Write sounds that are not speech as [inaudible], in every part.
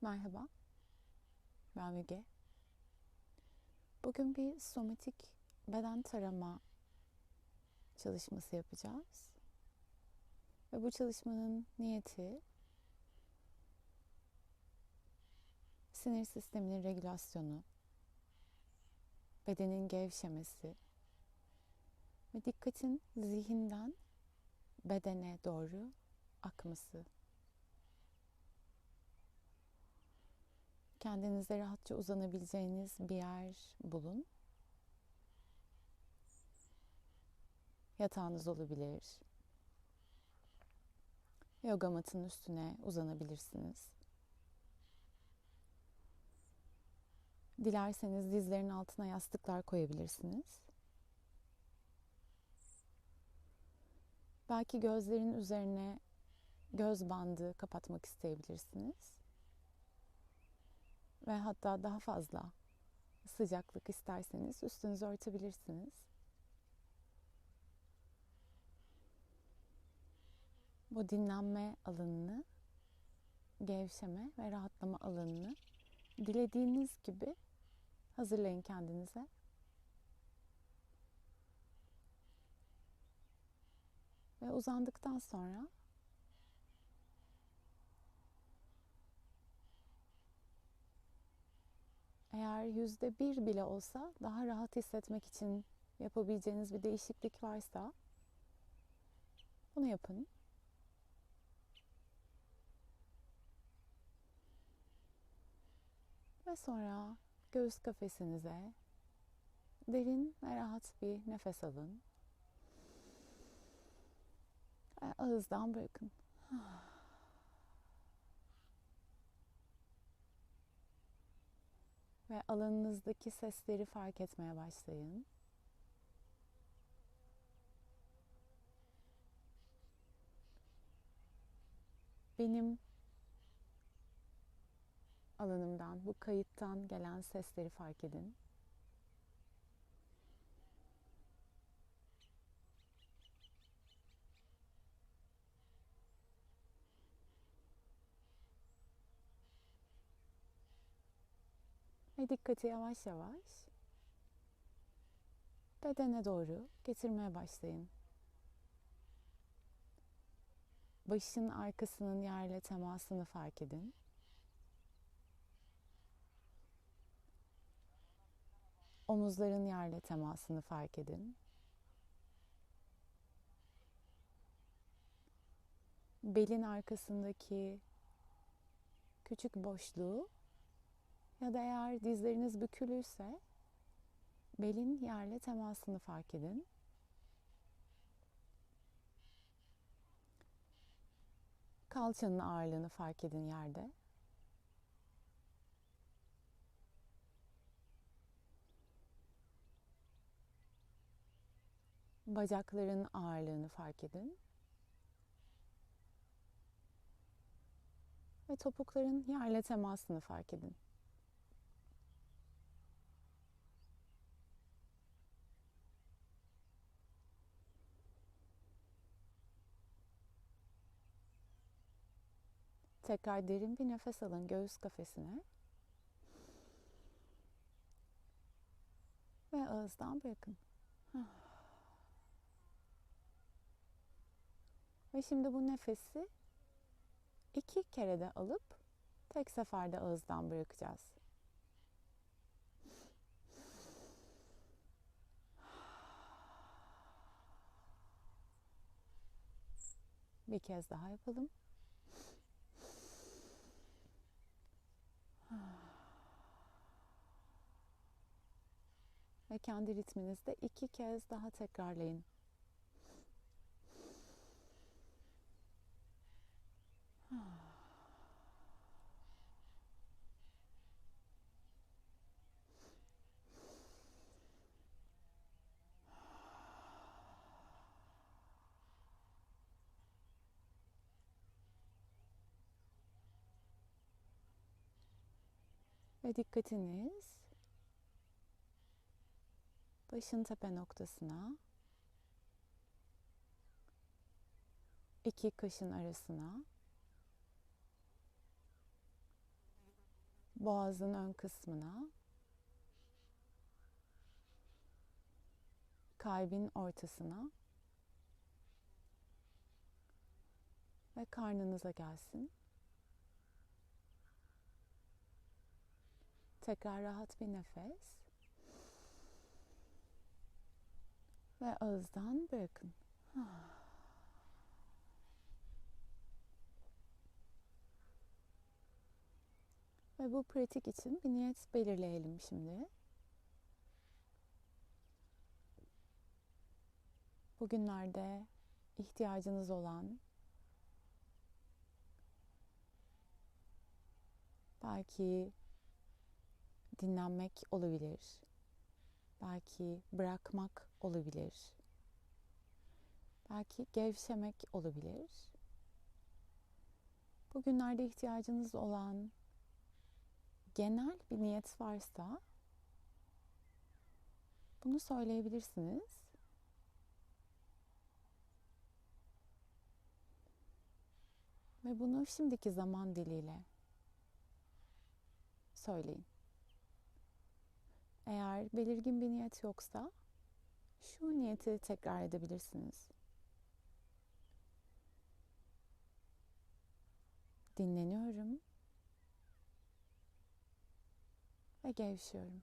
Merhaba, ben Müge. Bugün bir somatik beden tarama çalışması yapacağız. Ve bu çalışmanın niyeti sinir sisteminin regülasyonu, bedenin gevşemesi ve dikkatin zihinden bedene doğru akması. Kendinize rahatça uzanabileceğiniz bir yer bulun. Yatağınız olabilir. Yoga matının üstüne uzanabilirsiniz. Dilerseniz dizlerin altına yastıklar koyabilirsiniz. Belki gözlerin üzerine göz bandı kapatmak isteyebilirsiniz ve hatta daha fazla sıcaklık isterseniz üstünüzü örtebilirsiniz. Bu dinlenme alanını, gevşeme ve rahatlama alanını dilediğiniz gibi hazırlayın kendinize. Ve uzandıktan sonra Eğer yüzde bir bile olsa daha rahat hissetmek için yapabileceğiniz bir değişiklik varsa bunu yapın. Ve sonra göğüs kafesinize derin ve rahat bir nefes alın. Ağızdan bırakın. Ve alanınızdaki sesleri fark etmeye başlayın. Benim alanımdan, bu kayıttan gelen sesleri fark edin. Ve dikkati yavaş yavaş bedene doğru getirmeye başlayın. Başın arkasının yerle temasını fark edin. Omuzların yerle temasını fark edin. Belin arkasındaki küçük boşluğu ya da eğer dizleriniz bükülüyse belin yerle temasını fark edin. Kalçanın ağırlığını fark edin yerde. Bacakların ağırlığını fark edin. Ve topukların yerle temasını fark edin. Tekrar derin bir nefes alın göğüs kafesine. Ve ağızdan bırakın. [sighs] Ve şimdi bu nefesi iki kere de alıp tek seferde ağızdan bırakacağız. [sighs] Bir kez daha yapalım. Ve kendi ritminizde iki kez daha tekrarlayın. Ve dikkatiniz başın tepe noktasına, iki kaşın arasına. Boğazın ön kısmına, kalbin ortasına. Ve karnınıza gelsin. Tekrar rahat bir nefes. Ve ağızdan bırakın. Ve bu pratik için bir niyet belirleyelim şimdi. Bugünlerde ihtiyacınız olan belki dinlenmek olabilir. Belki bırakmak olabilir. Belki gevşemek olabilir. Bugünlerde ihtiyacınız olan genel bir niyet varsa bunu söyleyebilirsiniz. Ve bunu şimdiki zaman diliyle söyleyin. Eğer belirgin bir niyet yoksa şu niyeti tekrar edebilirsiniz. Dinleniyorum ve gevşiyorum.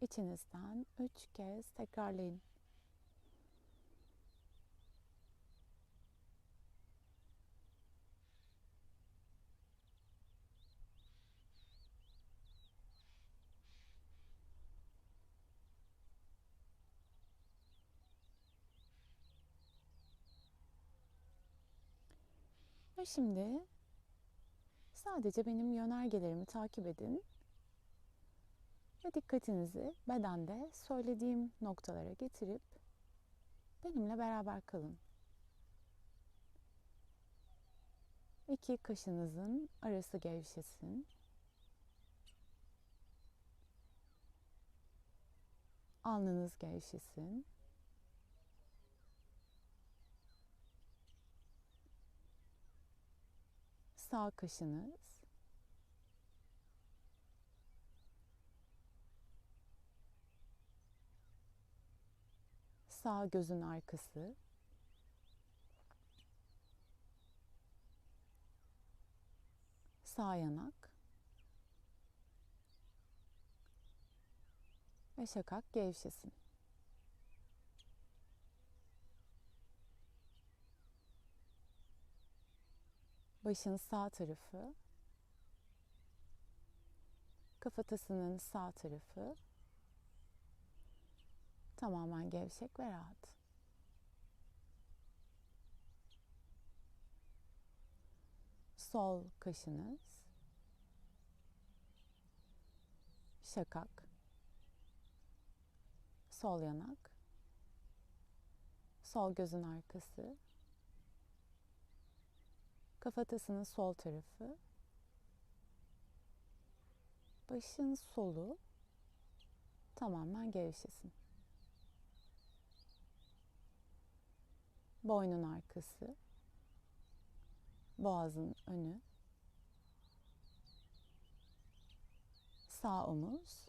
İçinizden üç kez tekrarlayın. Ve şimdi sadece benim yönergelerimi takip edin ve dikkatinizi bedende söylediğim noktalara getirip benimle beraber kalın. İki kaşınızın arası gevşesin. Alnınız gevşesin. Sağ kaşınız. Sağ gözün arkası. Sağ yanak. Ve şakak gevşesin. Başın sağ tarafı, kafatasının sağ tarafı tamamen gevşek ve rahat. Sol kaşınız, şakak, sol yanak, sol gözün arkası, kafatasının sol tarafı, başın solu tamamen gevşesin. Boynun arkası, boğazın önü, sağ omuz,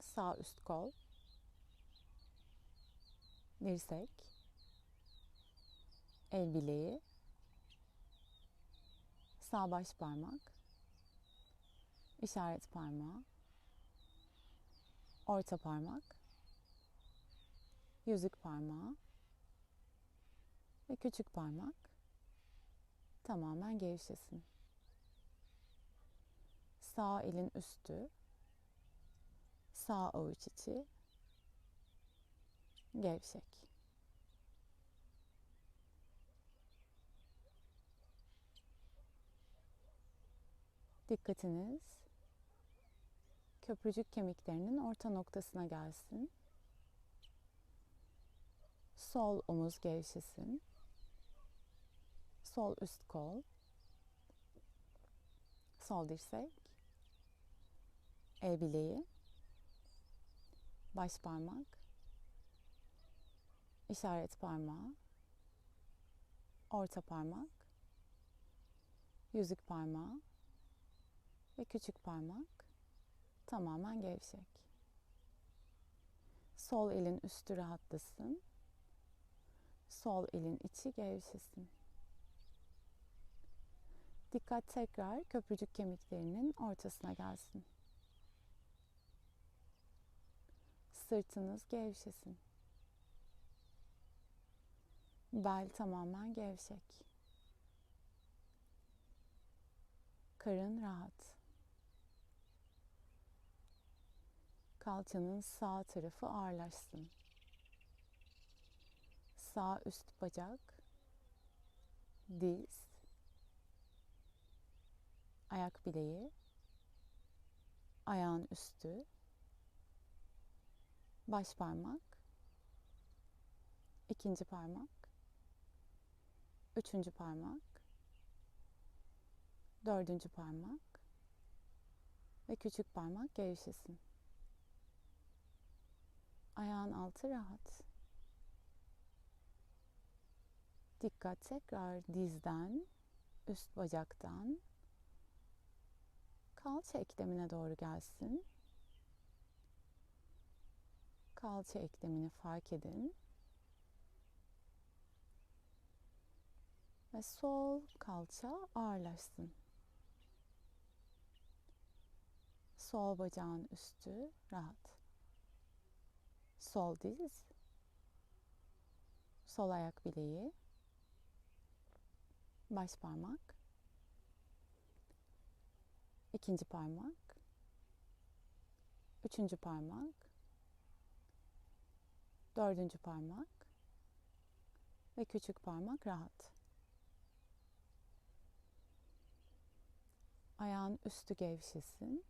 sağ üst kol, dirsek, el bileği, sağ baş parmak, işaret parmağı, orta parmak, yüzük parmağı ve küçük parmak tamamen gevşesin. Sağ elin üstü, sağ avuç içi gevşek. Dikkatiniz köprücük kemiklerinin orta noktasına gelsin. Sol omuz gevşesin. Sol üst kol. Sol dirsek. El bileği. Baş parmak. işaret parmağı. orta parmak, yüzük parmağı ve küçük parmak tamamen gevşek. Sol elin üstü rahatlasın. Sol elin içi gevşesin. Dikkat tekrar köprücük kemiklerinin ortasına gelsin. Sırtınız gevşesin. Bel tamamen gevşek. Karın rahat. Kalçanın sağ tarafı ağırlaşsın. Sağ üst bacak, diz, ayak bileği, ayağın üstü, baş parmak, ikinci parmak, üçüncü parmak, dördüncü parmak ve küçük parmak gevşesin. Ayağın altı rahat. Dikkat tekrar dizden, üst bacaktan kalça eklemine doğru gelsin. Kalça eklemini fark edin. Ve sol kalça ağırlaşsın. Sol bacağın üstü rahat. Sol diz, sol ayak bileği, baş parmak, ikinci parmak, üçüncü parmak, dördüncü parmak ve küçük parmak rahat. Ayağın üstü gevşesin.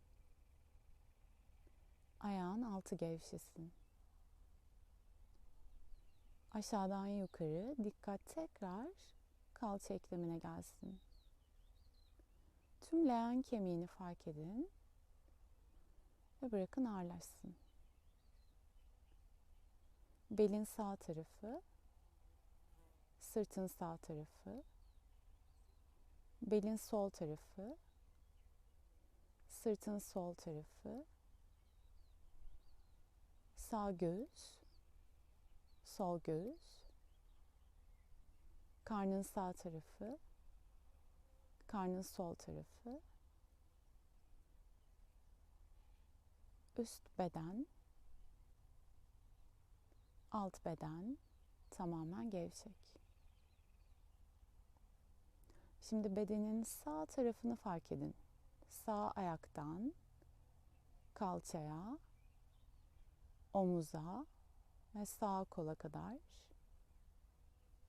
Ayağın altı gevşesin. Aşağıdan yukarı dikkat tekrar kalça eklemine gelsin. Tüm leğen kemiğini fark edin ve bırakın ağırlaşsın. Belin sağ tarafı, sırtın sağ tarafı, belin sol tarafı, sırtın sol tarafı, sağ göğüs, sol göğüs, karnın sağ tarafı, karnın sol tarafı, üst beden, alt beden tamamen gevşek. Şimdi bedenin sağ tarafını fark edin. Sağ ayaktan kalçaya, omuza ve sağ kola kadar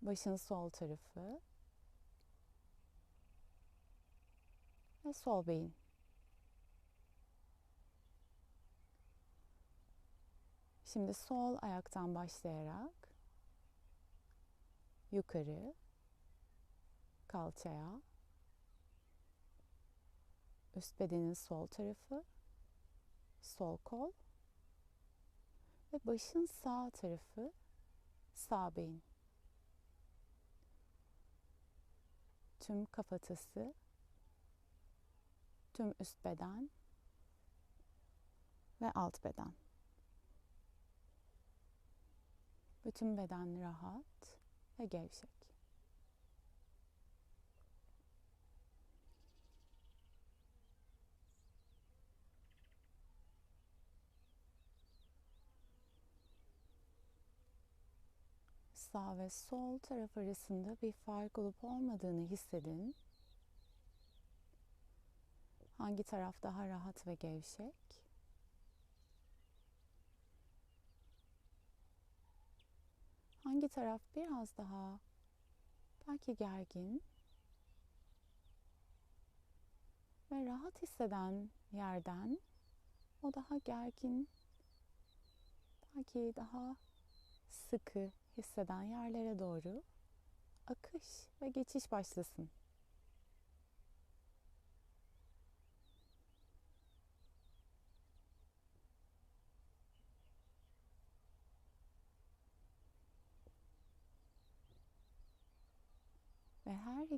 başın sol tarafı ve sol beyin. Şimdi sol ayaktan başlayarak yukarı kalçaya üst bedenin sol tarafı sol kol ve başın sağ tarafı sağ beyin. Tüm kafatası, tüm üst beden ve alt beden. Bütün beden rahat ve gevşek. Sağ ve sol taraf arasında bir fark olup olmadığını hissedin. Hangi taraf daha rahat ve gevşek? Hangi taraf biraz daha belki gergin ve rahat hisseden yerden o daha gergin belki daha sıkı hisseden yerlere doğru akış ve geçiş başlasın.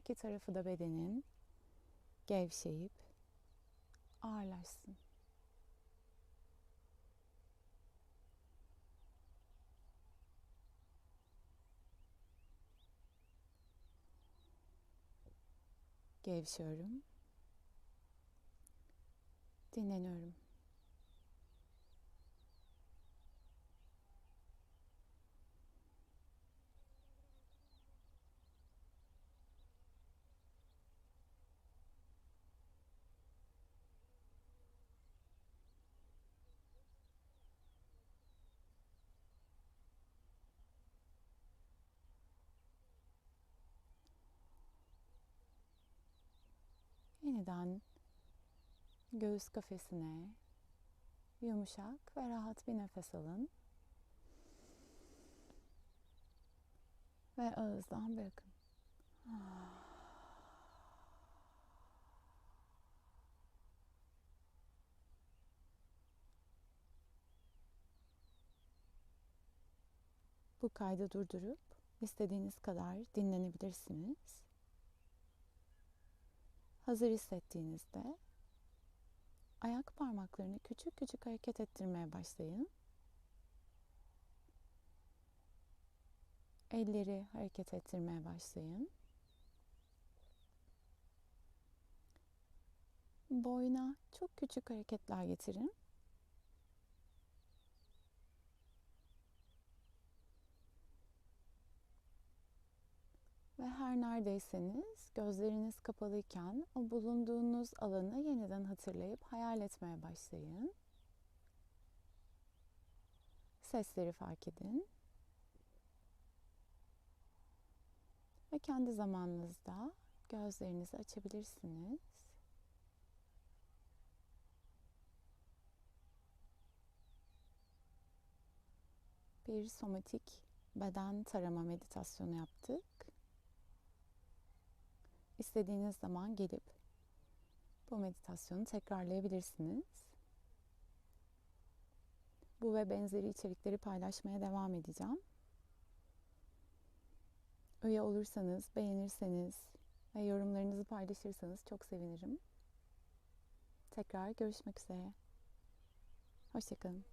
iki tarafı da bedenin gevşeyip ağırlaşsın. Gevşiyorum. Dinleniyorum. Yeniden göğüs kafesine yumuşak ve rahat bir nefes alın. Ve ağızdan bırakın. Bu kaydı durdurup istediğiniz kadar dinlenebilirsiniz. Hazır hissettiğinizde ayak parmaklarını küçük küçük hareket ettirmeye başlayın. Elleri hareket ettirmeye başlayın. Boyna çok küçük hareketler getirin. Ve her neredeyseniz gözleriniz kapalıyken o bulunduğunuz alanı yeniden hatırlayıp hayal etmeye başlayın. Sesleri fark edin. Ve kendi zamanınızda gözlerinizi açabilirsiniz. Bir somatik beden tarama meditasyonu yaptık. İstediğiniz zaman gelip bu meditasyonu tekrarlayabilirsiniz. Bu ve benzeri içerikleri paylaşmaya devam edeceğim. Üye olursanız, beğenirseniz ve yorumlarınızı paylaşırsanız çok sevinirim. Tekrar görüşmek üzere. Hoşçakalın.